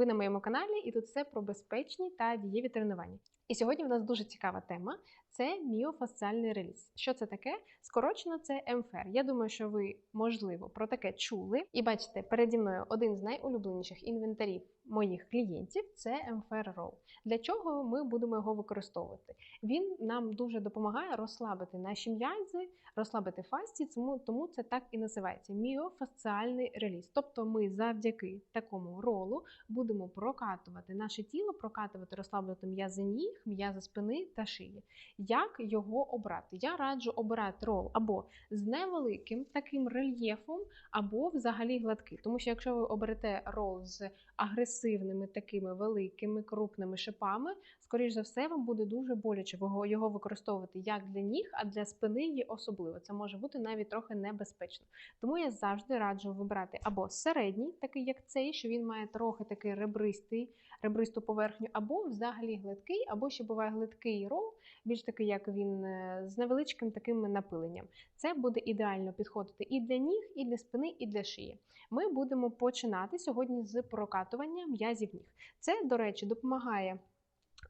Ви на моєму каналі, і тут все про безпечні та дієві тренування. І сьогодні в нас дуже цікава тема це міофасціальний реліз. Що це таке? Скорочено це МФР. Я думаю, що ви, можливо, про таке чули. І бачите, переді мною один з найулюбленіших інвентарів моїх клієнтів це МФР Roll. Для чого ми будемо його використовувати? Він нам дуже допомагає розслабити наші м'язи, розслабити фасті, тому це так і називається міофасціальний реліз. Тобто ми завдяки такому ролу будемо прокатувати наше тіло, прокатувати, розслаблювати м'язи ніг, м'язи спини та шиї. Як його обрати? Я раджу обирати рол або з невеликим таким рельєфом, або взагалі гладкий. Тому що якщо ви оберете рол з агресивними такими великими крупними шипами, скоріш за все, вам буде дуже боляче його використовувати як для ніг, а для спини є особливо. Це може бути навіть трохи небезпечно. Тому я завжди раджу вибирати або середній, такий як цей, що він має трохи такий ребристий, ребристу поверхню, або взагалі гладкий, або ще буває глидкий рол, більш такий, як він е, з невеличким таким напиленням. Це буде ідеально підходити і для ніг, і для спини, і для шиї. Ми будемо починати сьогодні з прокатування м'язів ніг. Це, до речі, допомагає.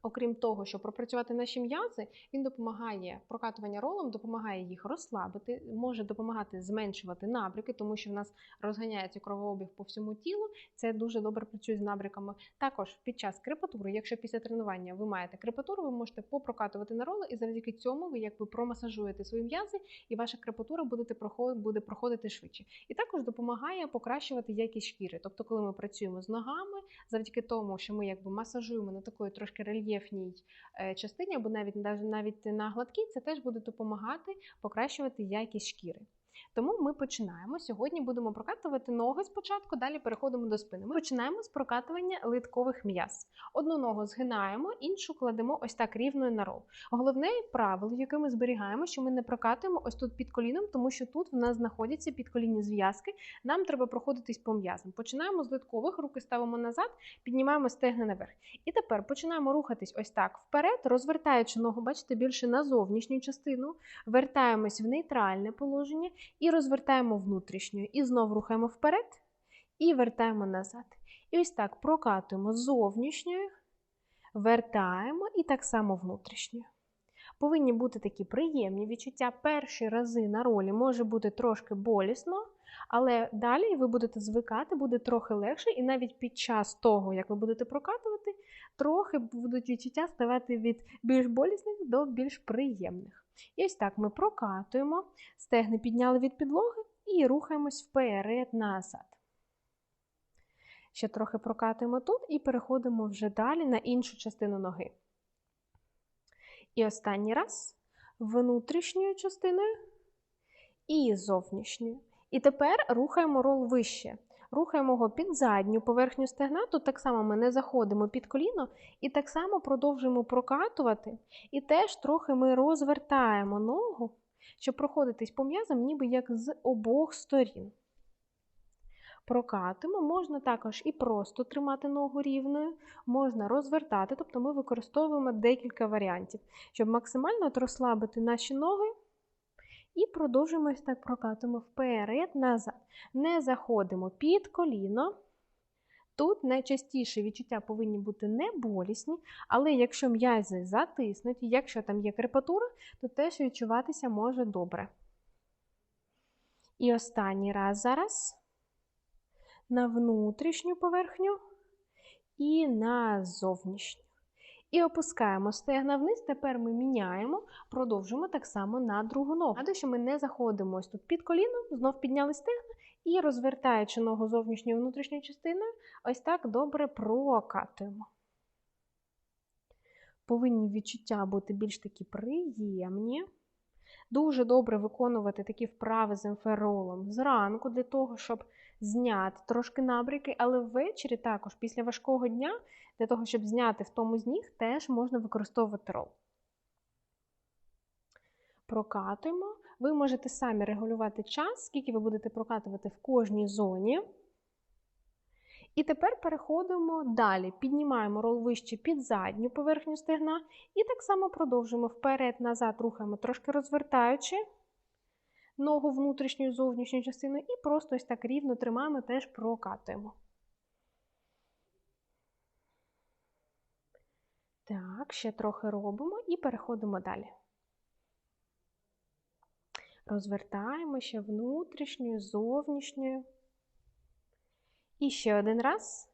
Окрім того, щоб пропрацювати наші м'язи, він допомагає прокатування ролом, допомагає їх розслабити, може допомагати зменшувати набряки, тому що в нас розганяється кровообіг по всьому тілу. Це дуже добре працює з набряками. Також під час крепатури, якщо після тренування ви маєте крепатуру, ви можете попрокатувати на роли, і завдяки цьому ви якби промасажуєте свої м'язи, і ваша крепатура буде проходити швидше. І також допомагає покращувати якість шкіри. Тобто, коли ми працюємо з ногами, завдяки тому, що ми якби масажуємо на такої трошки рельєф рельєфній е, частині, або навіть навіть на гладкій, це теж буде допомагати покращувати якість шкіри. Тому ми починаємо. Сьогодні будемо прокатувати ноги спочатку, далі переходимо до спини. Ми починаємо з прокатування литкових м'яз. Одну ногу згинаємо, іншу кладемо ось так рівною на рол. Головне правило, яке ми зберігаємо, що ми не прокатуємо ось тут під коліном, тому що тут в нас знаходяться підколінні зв'язки. Нам треба проходитись по м'язам. Починаємо з литкових, руки ставимо назад, піднімаємо стегна наверх. І тепер починаємо рухатись ось так вперед, розвертаючи ногу, бачите, більше на зовнішню частину, вертаємось в нейтральне положення і розвертаємо внутрішньою. І знову рухаємо вперед і вертаємо назад. І ось так прокатуємо зовнішньою, вертаємо і так само внутрішньою. Повинні бути такі приємні відчуття. Перші рази на ролі може бути трошки болісно, але далі ви будете звикати, буде трохи легше, і навіть під час того, як ви будете прокатувати, трохи будуть відчуття ставати від більш болісних до більш приємних. І ось так ми прокатуємо, стегни підняли від підлоги і рухаємось вперед назад. Ще трохи прокатуємо тут і переходимо вже далі на іншу частину ноги. І останній раз внутрішньою частиною і зовнішньою. І тепер рухаємо рол вище. Рухаємо його під задню поверхню стегна. Тут так само ми не заходимо під коліно, і так само продовжуємо прокатувати. І теж трохи ми розвертаємо ногу, щоб проходитись по м'язам, ніби як з обох сторін. Прокатимо, можна також і просто тримати ногу рівною, можна розвертати, тобто ми використовуємо декілька варіантів, щоб максимально розслабити наші ноги. І продовжуємо ось так прокатуємо вперед, назад. Не заходимо під коліно. Тут найчастіше відчуття повинні бути не болісні, але якщо м'язи затиснуті, якщо там є крепатура, то теж відчуватися може добре. І останній раз зараз на внутрішню поверхню і на зовнішню. І опускаємо стегна вниз. Тепер ми міняємо, продовжуємо так само на другу ногу. Нагадую, що ми не заходимо ось тут під коліном, знов підняли стегна і розвертаючи ногу зовнішньою внутрішньою частиною, ось так добре прокатуємо. Повинні відчуття бути більш такі приємні. Дуже добре виконувати такі вправи з емферолом зранку, для того, щоб зняти трошки набряки, але ввечері також, після важкого дня, для того, щоб зняти втому з ніг, теж можна використовувати рол. Прокатуємо. Ви можете самі регулювати час, скільки ви будете прокатувати в кожній зоні. І тепер переходимо далі. Піднімаємо рол вище під задню поверхню стегна. І так само продовжуємо вперед-назад, рухаємо, трошки розвертаючи ногу внутрішньою зовнішньою частиною, і просто ось так рівно тримаємо, теж прокатуємо. Так, ще трохи робимо і переходимо далі. Розвертаємо ще внутрішньою, зовнішньою. І ще один раз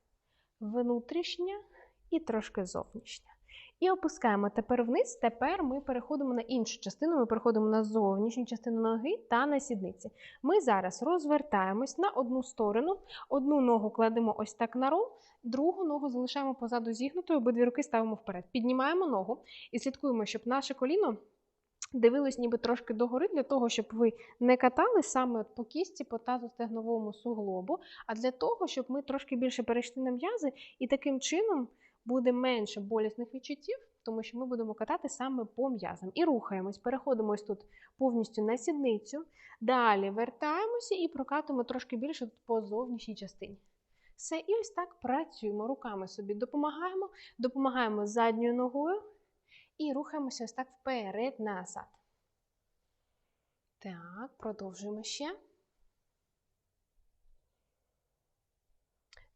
внутрішня і трошки зовнішня. І опускаємо тепер вниз. Тепер ми переходимо на іншу частину. Ми переходимо на зовнішню частину ноги та на сідниці. Ми зараз розвертаємось на одну сторону, одну ногу кладемо ось так на рол, другу ногу залишаємо позаду зігнутою, обидві руки ставимо вперед. Піднімаємо ногу і слідкуємо, щоб наше коліно. Дивилось ніби трошки догори, для того, щоб ви не катали саме по кісті, по тазостегновому суглобу, а для того, щоб ми трошки більше перейшли на м'язи, і таким чином буде менше болісних відчуттів, тому що ми будемо катати саме по м'язам. І рухаємось, переходимо ось тут повністю на сідницю. Далі вертаємося і прокатуємо трошки більше по зовнішній частині. Все, і ось так працюємо. Руками собі допомагаємо, допомагаємо задньою ногою. І рухаємося ось так вперед назад. Так, продовжуємо ще.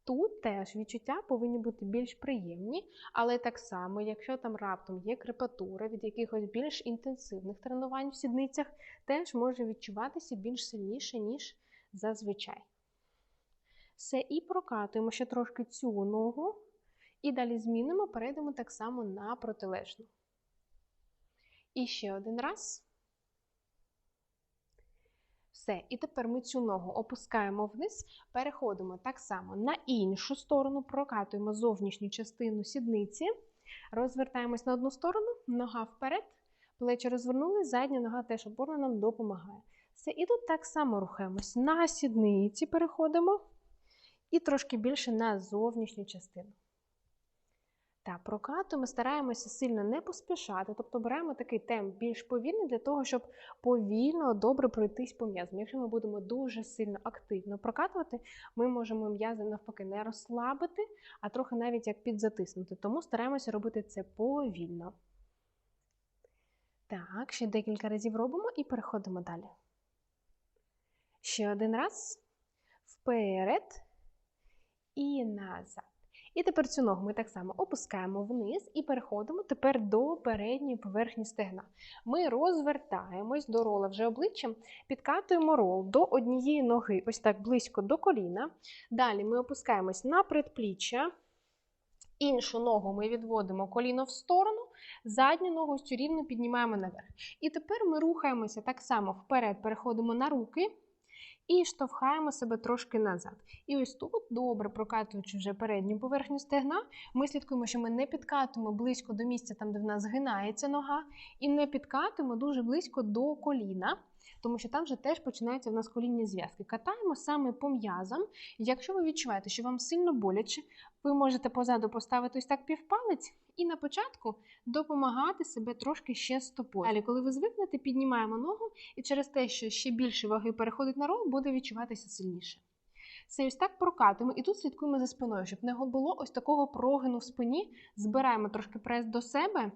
Тут теж відчуття повинні бути більш приємні, але так само, якщо там раптом є крепатура від якихось більш інтенсивних тренувань в сідницях, теж може відчуватися більш сильніше, ніж зазвичай. Все, і прокатуємо ще трошки цю ногу, і далі змінимо, перейдемо так само на протилежну. І ще один раз. Все. І тепер ми цю ногу опускаємо вниз, переходимо так само на іншу сторону, прокатуємо зовнішню частину сідниці, розвертаємось на одну сторону, нога вперед, плечі розвернули, задня нога теж опорно нам допомагає. Все. І тут так само рухаємось. На сідниці переходимо і трошки більше на зовнішню частину. Та прокатуємо, стараємося сильно не поспішати, тобто беремо такий темп більш повільний для того, щоб повільно добре пройтись по м'язам. Якщо ми будемо дуже сильно активно прокатувати, ми можемо м'язи навпаки не розслабити, а трохи навіть як підзатиснути. Тому стараємося робити це повільно. Так, ще декілька разів робимо і переходимо далі. Ще один раз. Вперед і назад. І тепер цю ногу ми так само опускаємо вниз і переходимо тепер до передньої поверхні стегна. Ми розвертаємось до рола вже обличчям, підкатуємо рол до однієї ноги, ось так близько до коліна. Далі ми опускаємось на предпліччя. Іншу ногу ми відводимо коліно в сторону, задню ногу цю рівно піднімаємо наверх. І тепер ми рухаємося так само вперед, переходимо на руки і штовхаємо себе трошки назад. І ось тут, добре прокатуючи вже передню поверхню стегна, ми слідкуємо, що ми не підкатуємо близько до місця, там, де в нас згинається нога, і не підкатуємо дуже близько до коліна. Тому що там вже теж починаються в нас колінні зв'язки. Катаємо саме по м'язам. Якщо ви відчуваєте, що вам сильно боляче, ви можете позаду поставити ось так півпалець і на початку допомагати себе трошки ще стопою. Далі, коли ви звикнете, піднімаємо ногу, і через те, що ще більше ваги переходить на рол, буде відчуватися сильніше. Це ось так прокатуємо і тут слідкуємо за спиною, щоб не було ось такого прогину в спині. Збираємо трошки прес до себе.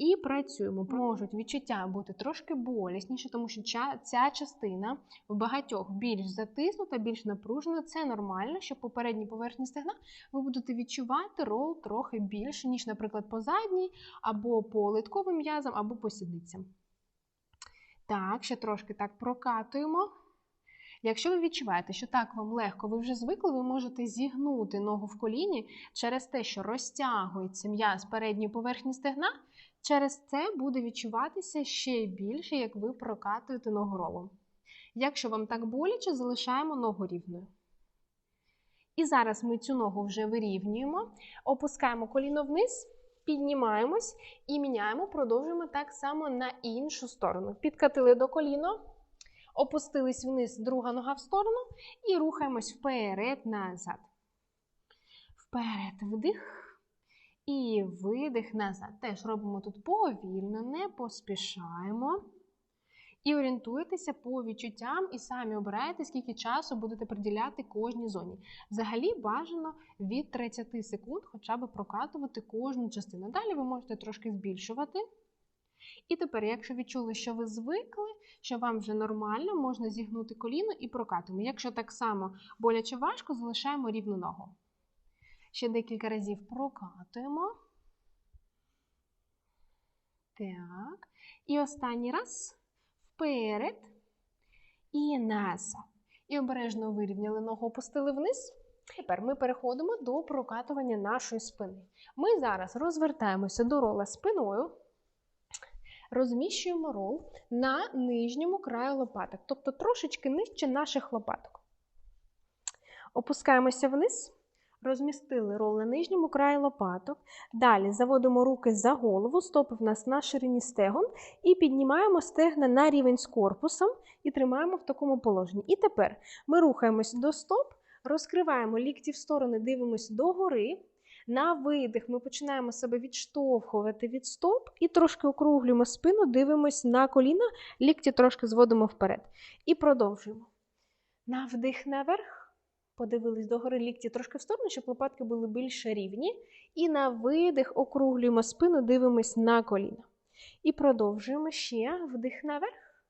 І працюємо. Можуть відчуття бути трошки болісніше, тому що ця частина в багатьох більш затиснута, більш напружена. Це нормально, що по передній поверхні стегна ви будете відчувати рол трохи більше, ніж, наприклад, по задній, або по литковим м'язам, або по сідницям. Так, ще трошки так прокатуємо. Якщо ви відчуваєте, що так вам легко, ви вже звикли, ви можете зігнути ногу в коліні через те, що розтягується м'яз передньої поверхні стегна. Через це буде відчуватися ще більше, як ви прокатуєте ногу ролом. Якщо вам так боляче, залишаємо ногу рівною. І зараз ми цю ногу вже вирівнюємо, опускаємо коліно вниз, піднімаємось і міняємо, продовжуємо так само на іншу сторону. Підкатили до коліна, опустились вниз, друга нога в сторону, і рухаємось вперед, назад. Вперед, вдих. І видих назад. Теж робимо тут повільно, не поспішаємо. І орієнтуйтеся по відчуттям, і самі обираєте, скільки часу будете приділяти кожній зоні. Взагалі бажано від 30 секунд хоча б прокатувати кожну частину. Далі ви можете трошки збільшувати. І тепер, якщо відчули, що ви звикли, що вам вже нормально, можна зігнути коліно і прокатуємо. Якщо так само боляче важко, залишаємо рівну ногу. Ще декілька разів прокатуємо. Так. І останній раз. Вперед. І назад. І обережно вирівняли ногу, опустили вниз. Тепер ми переходимо до прокатування нашої спини. Ми зараз розвертаємося до рола спиною, розміщуємо рол на нижньому краю лопаток, тобто трошечки нижче наших лопаток. Опускаємося вниз, розмістили рол на нижньому краї лопаток. Далі заводимо руки за голову, стопи в нас на ширині стегон, і піднімаємо стегна на рівень з корпусом і тримаємо в такому положенні. І тепер ми рухаємось до стоп, розкриваємо лікті в сторони, дивимося догори. На видих ми починаємо себе відштовхувати від стоп і трошки округлюємо спину, дивимось на коліна, лікті трошки зводимо вперед. І продовжуємо. На вдих наверх. Подивились догори лікті трошки в сторону, щоб лопатки були більш рівні. І на видих округлюємо спину, дивимось на коліна. І продовжуємо ще вдих наверх.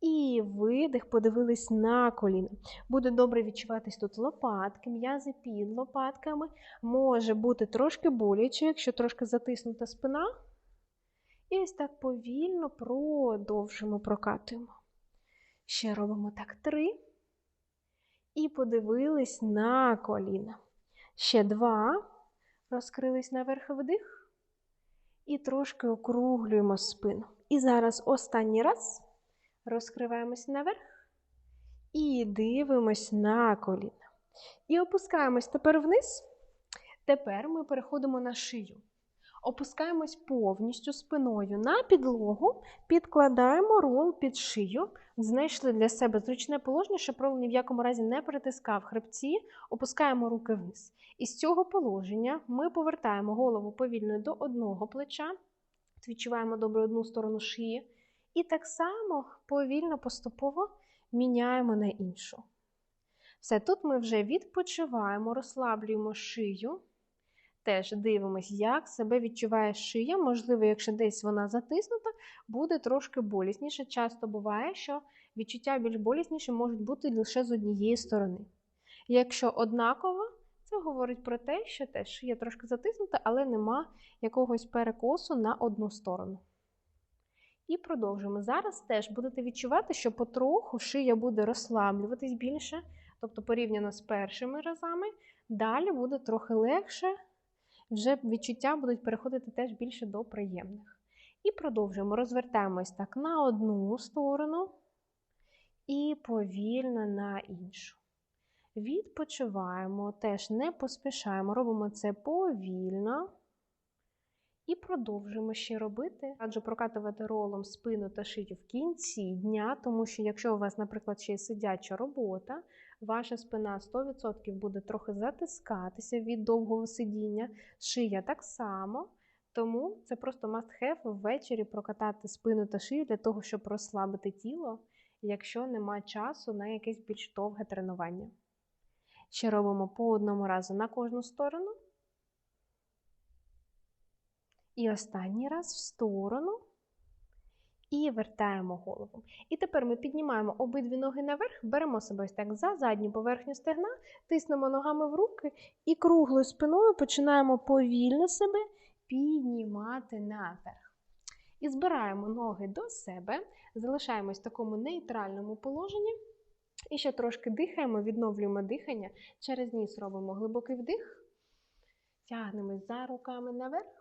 І видих, подивились на коліна. Буде добре відчуватись тут лопатки, м'язи під лопатками. Може бути трошки боляче, якщо трошки затиснута спина. І ось так повільно продовжимо, прокатуємо. Ще робимо так три. І подивились на коліна. Ще два. Розкрились наверх вдих. І трошки округлюємо спину. І зараз останній раз. Розкриваємось наверх і дивимось на коліна. І опускаємось тепер вниз. Тепер ми переходимо на шию. Опускаємось повністю спиною на підлогу, підкладаємо рол під шию, знайшли для себе зручне положення, щоб рол ні в якому разі не перетискав хребці, опускаємо руки вниз. І з цього положення ми повертаємо голову повільно до одного плеча, відчуваємо добре одну сторону шиї. І так само повільно, поступово міняємо на іншу. Все, тут ми вже відпочиваємо, розслаблюємо шию. Теж дивимося, як себе відчуває шия. Можливо, якщо десь вона затиснута, буде трошки болісніше. Часто буває, що відчуття більш болісніше можуть бути лише з однієї сторони. Якщо однаково, це говорить про те, що теж шия трошки затиснута, але нема якогось перекосу на одну сторону. І продовжуємо. Зараз теж будете відчувати, що потроху шия буде розслаблюватись більше, тобто порівняно з першими разами. Далі буде трохи легше, вже відчуття будуть переходити теж більше до приємних. І продовжуємо. Розвертаємось так на одну сторону і повільно на іншу. Відпочиваємо, теж не поспішаємо, робимо це повільно. І продовжуємо ще робити. Раджу прокатувати ролом спину та шию в кінці дня, тому що, якщо у вас, наприклад, ще й сидяча робота, ваша спина 100% буде трохи затискатися від довгого сидіння, шия так само. Тому це просто must-have ввечері прокатати спину та шию для того, щоб розслабити тіло, якщо нема часу на якесь більш довге тренування. Ще робимо по одному разу на кожну сторону. І останній раз в сторону. І вертаємо голову. І тепер ми піднімаємо обидві ноги наверх, беремо себе ось так за задню поверхню стегна, тиснемо ногами в руки і круглою спиною починаємо повільно себе піднімати наверх. І збираємо ноги до себе, залишаємось в такому нейтральному положенні. І ще трошки дихаємо, відновлюємо дихання. Через ніс робимо глибокий вдих, тягнемось за руками наверх.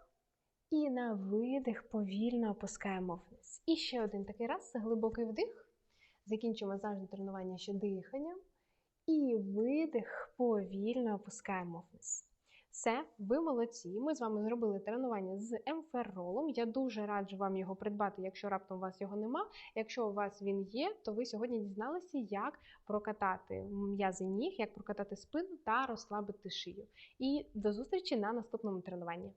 І на видих повільно опускаємо вниз. І ще один такий раз глибокий вдих. Закінчимо завжди тренування ще диханням. І видих, повільно опускаємо вниз. Все, ви молодці. Ми з вами зробили тренування з емферолом. Я дуже раджу вам його придбати, якщо раптом у вас його нема. Якщо у вас він є, то ви сьогодні дізналися, як прокатати м'язи ніг, як прокатати спину та розслабити шию. І до зустрічі на наступному тренуванні.